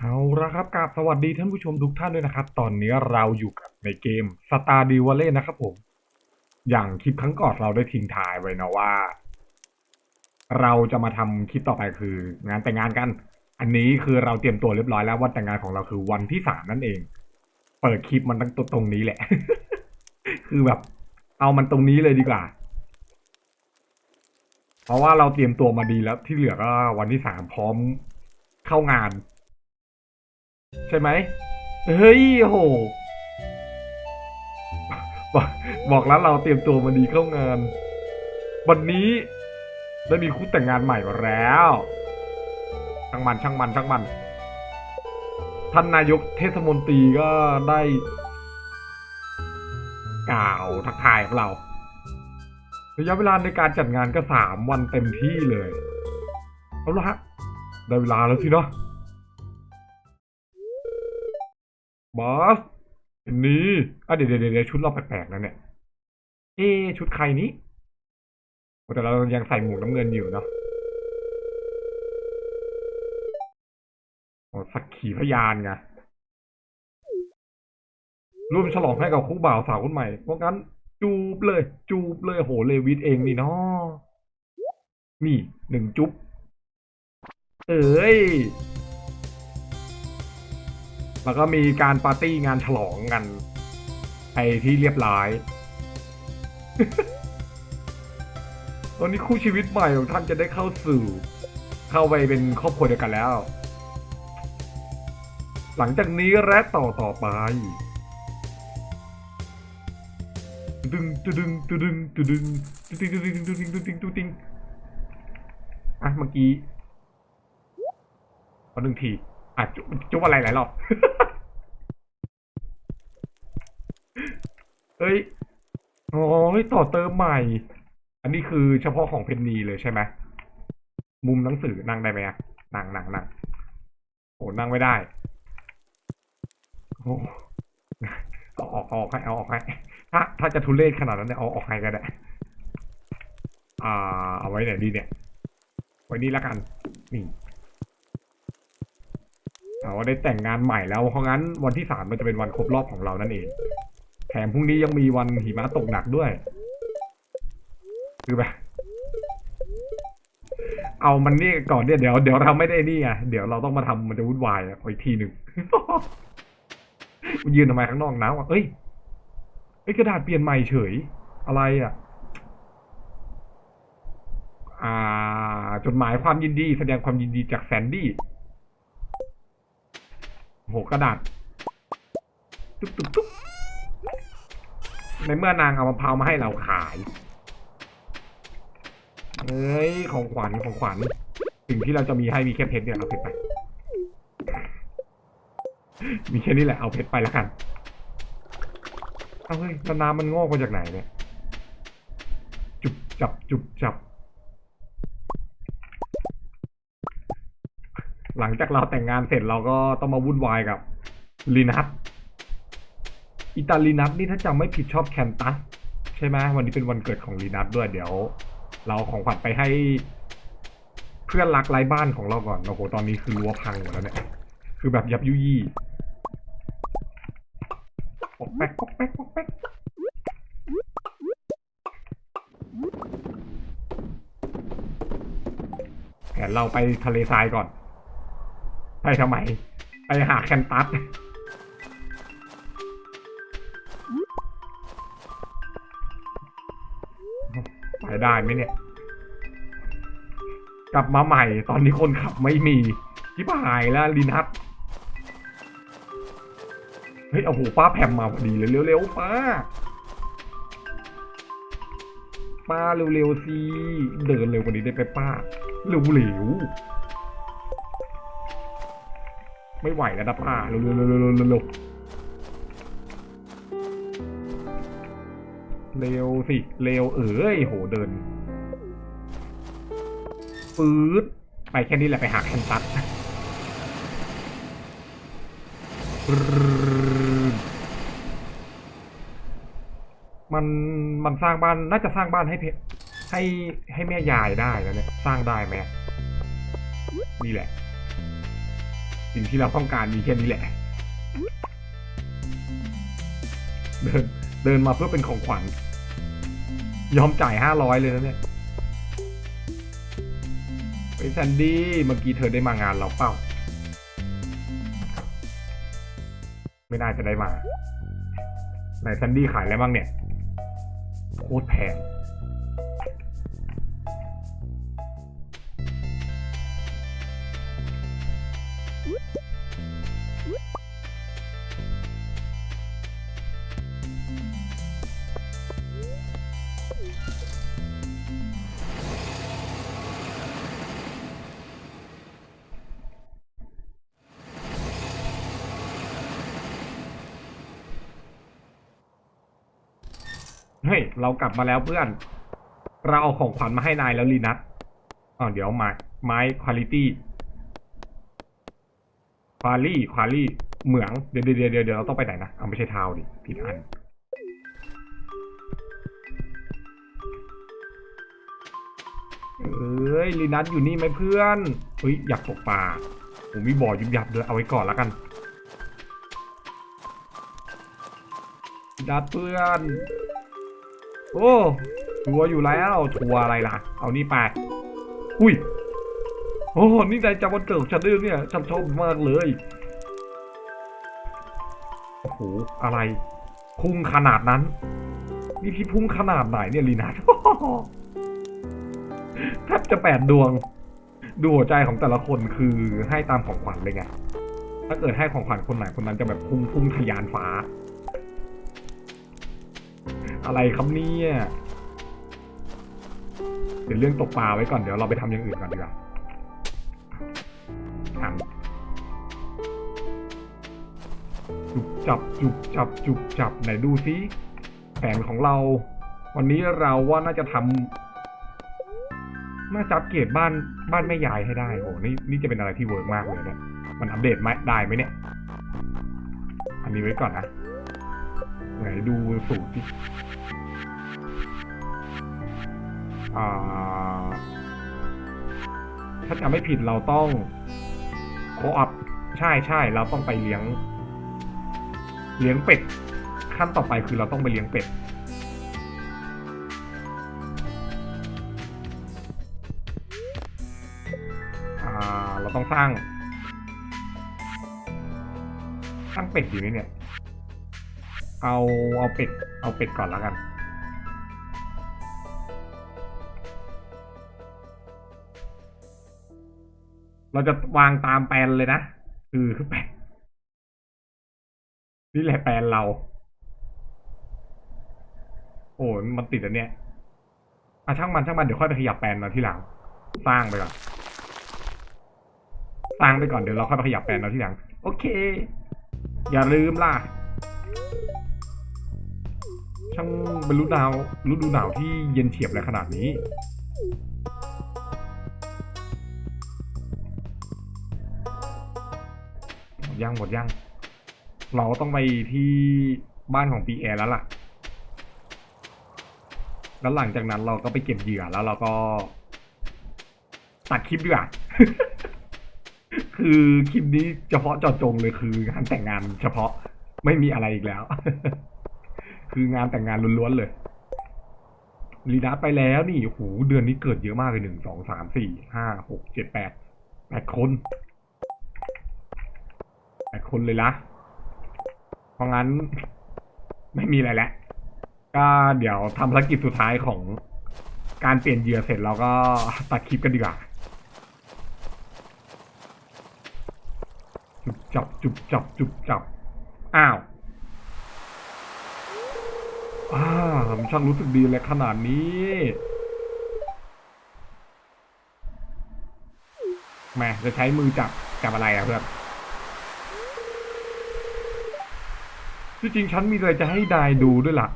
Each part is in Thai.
เอาละครับกราบสวัสดีท่านผู้ชมทุกท่านด้วยนะครับ ตอนนี้เราอยู่กับในเกม Star d e v a l l e นะครับผม อย่างคลิปครั้งก่อนเราได้ทิ้งทายไว้นะว่า เราจะมาทำคลิปต่อไปคือ งานแต่งงานกัน อันนี้คือเราเตรียมตัวเรียบร้อยแล้ววันแต่งงานของเราคือวันที่สามนั่นเอง เปิดคลิปมันตั้งตัวตรงนี้แหละ คือแบบ เอามันตรงนี้เลยดีกว่า เพราะว่าเราเตรียมตัวมาดีแล้วที่เหลือก็วันที่สามพร้อมเข้างาน ใช่ไหมเฮ้ยโหบอกบอกแล้วเราเตรียมตัวมาดีเข้างาน วันนี้ได้มีคู่แต่งงานใหม่มาแล้วช่างมันช่างมันช่างมัน ท่านนายกเทศมนตรีก็ได้ กล่าวทักทายของเรา ระยะเวลาในการจัดงานก็สามวันเต็มที่เลย เอาละฮะ ได้เวลาแล้วสิเนาะ บอสนนี้อะเดี๋ยวเดี๋ยวเดี๋ยวชุดเราแปลกๆนะเนี่ย เอ๊ชุดใครนี้แต่เรายังใส่หมวกน้ำเงินอยู่เนาะโอ้สักขีพยานไงร่วมฉลองให้กับคู่บ่าวสาวคนใหม่ เพราะงั้น จูบเลย จูบเลยโหเลวิทเองนี่เนาะนี่หนึ่งจุ๊บเอ้ย แล้วก็มีการปาร์ตี้งานฉลองกันไปที่เรียบร้อยตอนนี้คู่ชีวิตใหม่ของท่านจะได้เข้าสู่เข้าไปเป็นครอบครัวเดียวกันแล้ว หลังจากนี้และต่อต่อไปตึงตึงตึงตึงตึงตึงตึงตึงตึงตึงตึงตึงตึงตึงอะเมื่อกี้ขอหนึ่งที อะจุ๊บจุ๊บอะไรหลายรอบเฮ้ยอ๋อเฮ้ยต่อเติมใหม่ อันนี้คือเฉพาะของเพนนีเลยใช่ไหมมุมหนังสือนั่งได้ไหมอะนั่งนั่งนั่งโอ้นั่งไม่ได้โอ้เอาออกเอาออกให้เอาออกให้ถ้าถ้าจะทุเรศขนาดนั้นเนี่ยเอาออกให้ก็ได้อ่า เอาไว้ไหนดีเนี่ย ไว้นี่ล้วกันนี่ เราได้แต่งงานใหม่แล้วเพราะงั้นวันที่สามมันจะเป็นวันครบรอบของเรานั่นเอง แถมพรุ่งนี้ยังมีวันหิมะตกหนักด้วย คือแบบเอามันนี่ก่อนเนี่ยเดี๋ยวเดี๋ยวเราไม่ได้นี่ไงเดี๋ยวเราต้องมาทำมันจะวุ่นวายอะอีกทีหนึ่งมันยืนทำไมข้างนอกหนาวอะเอ้ยเอ้ยกระดาษเปลี่ยนใหม่เฉย อะไรอะ อ่า จดหมายความยินดี แสดงความยินดีจากแซนดี้ โหกระดาษตุ๊บตุ๊บตุ๊บในเมื่อนางเอามะพร้าวมาให้เราขายเอ้ยของขวัญของขวัญสิ่งที่เราจะมีให้มีแค่เพชรเนี่ยเอาเพชรไป มีแค่นี้แหละเอาเพชรไปแล้วกันเอาเฮ้ยแล้วน้ำมันงอกมาจากไหนเนี่ย จุบจับจุบจับ หลังจากเราแต่งงานเสร็จเราก็ต้องมาวุ่นวายกับลีนัทอิตาลีนัทนี่ถ้าจำไม่ผิดชอบแคนตัสใช่ไหมวันนี้เป็นวันเกิดของลีนัทด้วยเดี๋ยว เราของขวัญไปให้เพื่อนรักไร้บ้านของเราก่อนโอ้โหตอนนี้คือรั้วพังหมดแล้วเนี่ย คือแบบยับยุยี่ปอกแป๊กปอกแป๊กปอกแป๊กแผนเราไปทะเลทรายก่อน ไปทำไม ไปหาแคนตัสไปได้ไหมเนี่ย กลับมาใหม่ ตอนนี้คนขับไม่มีที่หายแล้วลินัทเฮ้ยโอ้โหป้าแพมมาพอดีเลยเร็วๆป้า ป้าเร็วๆสิ เดินเร็วกว่านี้ได้ไปป้า เร็วๆ ไม่ไหวแล้วนะป้าเร็วๆเร็วๆเร็วๆเร็วๆเร็วเร็วสิเร็วเอ้ยโหเดินปื๊ดไปแค่นี้แหละไปหาแคนตัสปรึ๊ดมันมันสร้างบ้านน่าจะสร้างบ้านให้เพให้ให้แม่ยายได้แล้วเนี่ยสร้างได้ไหมนี่แหละ สิ่งที่เราต้องการมีแค่นี้แหละ เดินเดินมาเพื่อเป็นของขวัญ ยอมจ่ายห้าร้อยเลยนะเนี่ยไปแซนดี้เมื่อกี้เธอได้มางานเราเปล่า ไม่น่าจะได้มา ไหนแซนดี้ขายอะไรบ้างเนี่ย โคตรแพง เฮ้ย เรากลับมาแล้วเพื่อน เราเอาของขวัญมาให้นายแล้วลีนัทอ๋อเดี๋ยวไม้ไม้คุณลิตี้ ควาลี่ควาลี่เหมืองเดี๋ยวเดี๋ยวเดี๋ยวเดี๋ยวเราต้องไปไหนนะเอาไม่ใช่เท้าดิผิดอันเอ้ยลีนัทอยู่นี่ไหมเพื่อนเฮ้ยอยากตกปลาผมมีบ่อยุบยับเลยเอาไว้ก่อนแล้วกันลีนัทเพื่อน โอ้ทัวร์อยู่แล้วทัวร์อะไรล่ะ เอานี่ไป อุ้ย โอ้นี่นายจำวันเกิดของฉันด้วยเนี่ย ฉันชอบมากเลย โอ้โห อะไร พุ่งขนาดนั้น นี่พี่พุ่งขนาดไหนเนี่ยลีนาแทบจะแปดดวง ดูหัวใจของแต่ละคนคือให้ตามของขวัญเลยไง ถ้าเกิดให้ของขวัญคนไหนคนนั้นจะแบบพุ่งพุ่งทะยานฟ้า อะไรครับเนี่ย เดี๋ยวเรื่องตกปลาไว้ก่อน เดี๋ยวเราไปทำอย่างอื่นก่อนดีกว่า ทำจุบจับจุบจับจุบจับไหนดูซิแผนของเรา วันนี้เราว่าน่าจะทำน่าจะอัปเกรบ้านบ้านแม่ยายให้ได้โอ้นี่นี่จะเป็นอะไรที่เวิร์กมากเลยเนี่ยมันอัปเดตไหมได้ไหมเนี่ย อันนี้ไว้ก่อนนะไหนดูสูตรที่ถ้าจำไม่ผิดเราต้อง โคอัพใช่ใช่เราต้องไปเลี้ยง เลี้ยงเป็ด ขั้นต่อไปคือเราต้องไปเลี้ยงเป็ด อ่า เราต้องสร้าง สร้างเป็ดอยู่นี่เนี่ย เอาเอาเป็ด เอาเป็ดก่อนแล้วกัน เราจะวางตามแปลนเลยนะคือคือแปลนนี่แหละแปลนเรา โอ้มันติดอันเนี้ยอะช่างมันช่างมันเดี๋ยวค่อยไปขยับแปลนมาที่หลัง สร้างไปก่อนสร้างไปก่อนเดี๋ยวเราค่อยไปขยับแปลนมาที่หลัง โอเค อย่าลืมล่ะ ช่างเป็นฤดูหนาวฤดูหนาวที่เย็นเฉียบเลยขนาดนี้ ยังหมดยังเราต้องไปที่บ้านของปีแอร์แล้วล่ะ แล้วหลังจากนั้นเราก็ไปเก็บเหยื่อแล้วเราก็ ตัดคลิปดีกว่า คือคลิปนี้เฉพาะเจาะจงเลยคืองานแต่งงานเฉพาะไม่มีอะไรอีกแล้ว คืองานแต่งงานล้วนๆเลยลีดาไปแล้วนี่โอ้โหเดือนนี้เกิดเยอะมากเลยหนึ่งสองสามสี่ห้าหกเจ็ดแปดแปดคน คนเลยละเพราะงั้น ไม่มีอะไรแล้วก็เดี๋ยวทำภารกิจสุดท้ายของการเปลี่ยนเหยื่อเสร็จเราก็ตัดคลิปกันดีกว่า จุบจับจุบจับจุบจับ อ้าวอ่าผมช่างรู้สึกดีเลยขนาดนี้ แม่จะใช้มือจับจับอะไรอะเพื่อน ที่จริงฉันมีอะไรจะให้นายดูด้วยล่ะ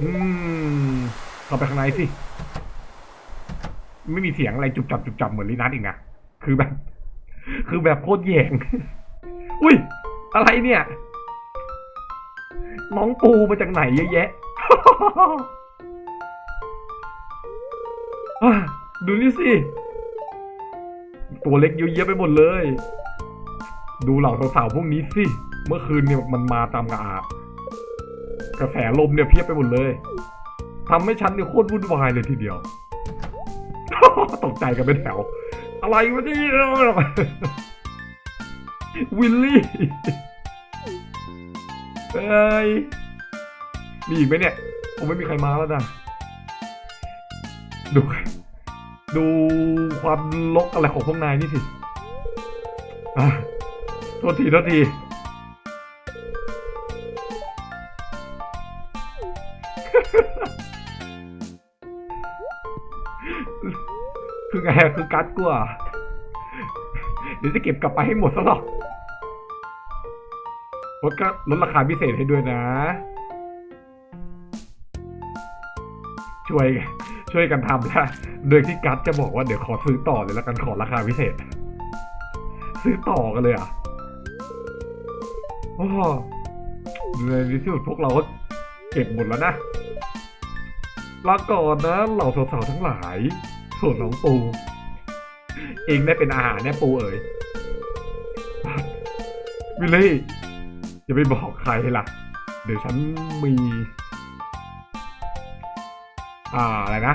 อืมเข้าไปข้างในสิ ไม่มีเสียงอะไรจุบจับจุบจับเหมือนลินัทอีกนะ คือแบบ คือแบบโคตรแยง อุ้ย อะไรเนี่ย น้องปูมาจากไหนเยอะแยะ ดูนี่สิ ตัวเล็กเยอะแยะไปหมดเลย ดูเหล่าสาวๆพวกนี้สิ เมื่อคืนเนี่ยมันมาตามกระอากระแสลมเนี่ยเพียบไปหมดเลยทำให้ฉันเนี่ยโคตรวุ่นวายเลยทีเดียว ตกใจกันเป็นแถว อะไรวะเนี่ยวิลลี่เอ้ยมีอีกไหมเนี่ยผมไม่มีใครมาแล้วนะดูดูความลกอะไรของพวกนายนี่สิอะ โทษทีโทษทีคือไงคือกัดกลัวเดี๋ยวจะเก็บกลับไปให้หมดซะหรอกลดก็ลดราคาพิเศษให้ด้วยนะ ช่วย ช่วยกันทำนะโดยที่กัดจะบอกว่าเดี๋ยวขอซื้อต่อเลยแล้วกันขอราคาพิเศษ ซื้อต่อกันเลยอะ โอ้ในที่สุดพวกเราก็เก็บหมดแล้วนะลาก่อนนะเหล่าสาวๆทั้งหลายส่วนน้องปู เองได้เป็นอาหารเนี่ยปูเอ๋ยวิลลี่อย่าไปบอกใครล่ะ เดี๋ยวฉันมี อ่าอะไรนะ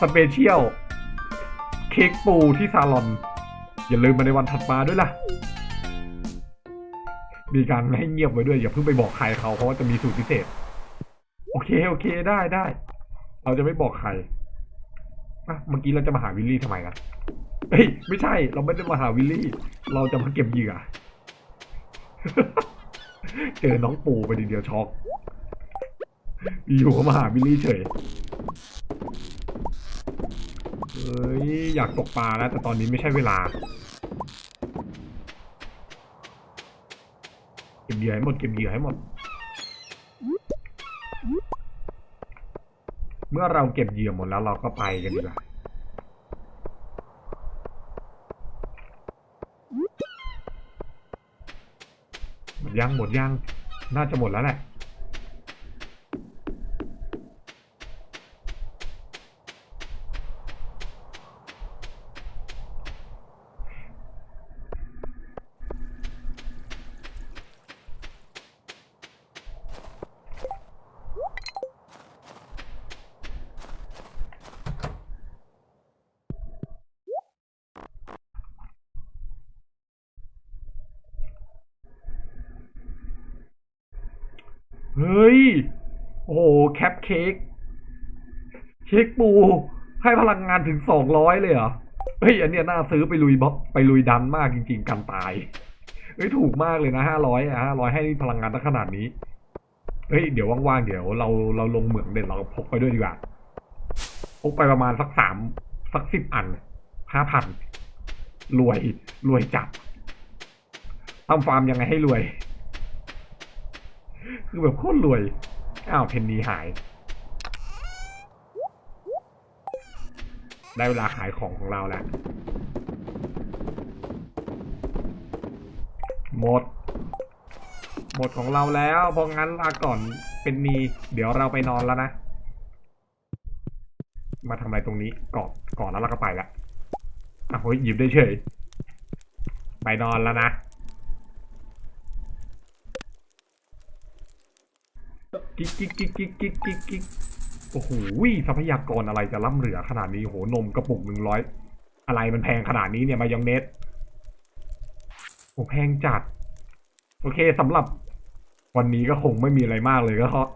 สเปเชียล เค้กปูที่ซาลอน อย่าลืมมาในวันถัดมาด้วยล่ะ มีการให้เงียบไว้ด้วยอย่าเพิ่งไปบอกใครเขาเพราะว่าจะมีสูตรพิเศษ โอเคโอเคได้ได้เราจะไม่บอกใครอะเมื่อกี้เราจะมาหาวิลลี่ทำไมนะเฮ้ยไม่ใช่ เราไม่ได้มาหาวิลลี่ เราจะมาเก็บเหยื่อเจอน้องปูไปทีเดียวช็อกอยู่ก็มาหาวิลลี่เฉยเฮ้ยอยากตกปลาแล้วแต่ตอนนี้ไม่ใช่เวลา เก็บเหยื่อให้หมดเก็บเหยื่อให้หมด เมื่อเราเก็บเหยื่อหมดแล้วเราก็ไปกันดีกว่าหมดยังหมดยังน่าจะหมดแล้วแหละ เฮ้ย โอ้โหแคปเค้กเค้กปู ให้พลังงานถึงสองร้อยเลยเหรอ เฮ้ย อันเนี้ยน่าซื้อไปลุยบ็อกไปลุยดันมากจริง ๆ กันตาย เฮ้ย ถูกมากเลยนะห้าร้อยอะห้าร้อยให้พลังงานตั้งขนาดนี้ เฮ้ย เดี๋ยวว่างๆ เดี๋ยวเราเราลงเหมืองเด่นเราพกไปด้วยดีกว่า พกไปประมาณสักสามสักสิบอันห้าพันรวยรวยจับทำฟาร์มยังไงให้รวย คือแบบโคตรรวย อ้าวเพนนีหาย ได้เวลาขายของของเราแล้ว หมด หมดของเราแล้ว เพราะงั้นลาก่อนเป็นนีเดี๋ยวเราไปนอนแล้วนะ มาทำอะไรตรงนี้ก่อนก่อนแล้วเราก็ไปละอะโหยหยิบได้เฉย ไปนอนแล้วนะ กิ๊กกิ๊กกิ๊กกิ๊กกิ๊กกิ๊กกิ๊กโอ้โหทรัพยากรอะไรจะล่ำเหลือขนาดนี้โอ้โหนมกระปุกหนึ่งร้อยอะไรมันแพงขนาดนี้เนี่ยมายองเนสโอ้แพงจัด โอเคสำหรับวันนี้ก็คงไม่มีอะไรมากเลยก็เพราะ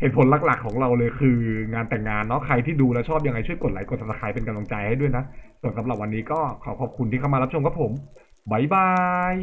เหตุผลหลักๆของเราเลยคืองานแต่งงานเนาะใครที่ดูแล้วชอบยังไงช่วยกดไลค์กด subscribe เป็นกำลังใจให้ด้วยนะ ส่วนสำหรับวันนี้ก็ขอขอบคุณที่เข้ามารับชมครับผมบายบาย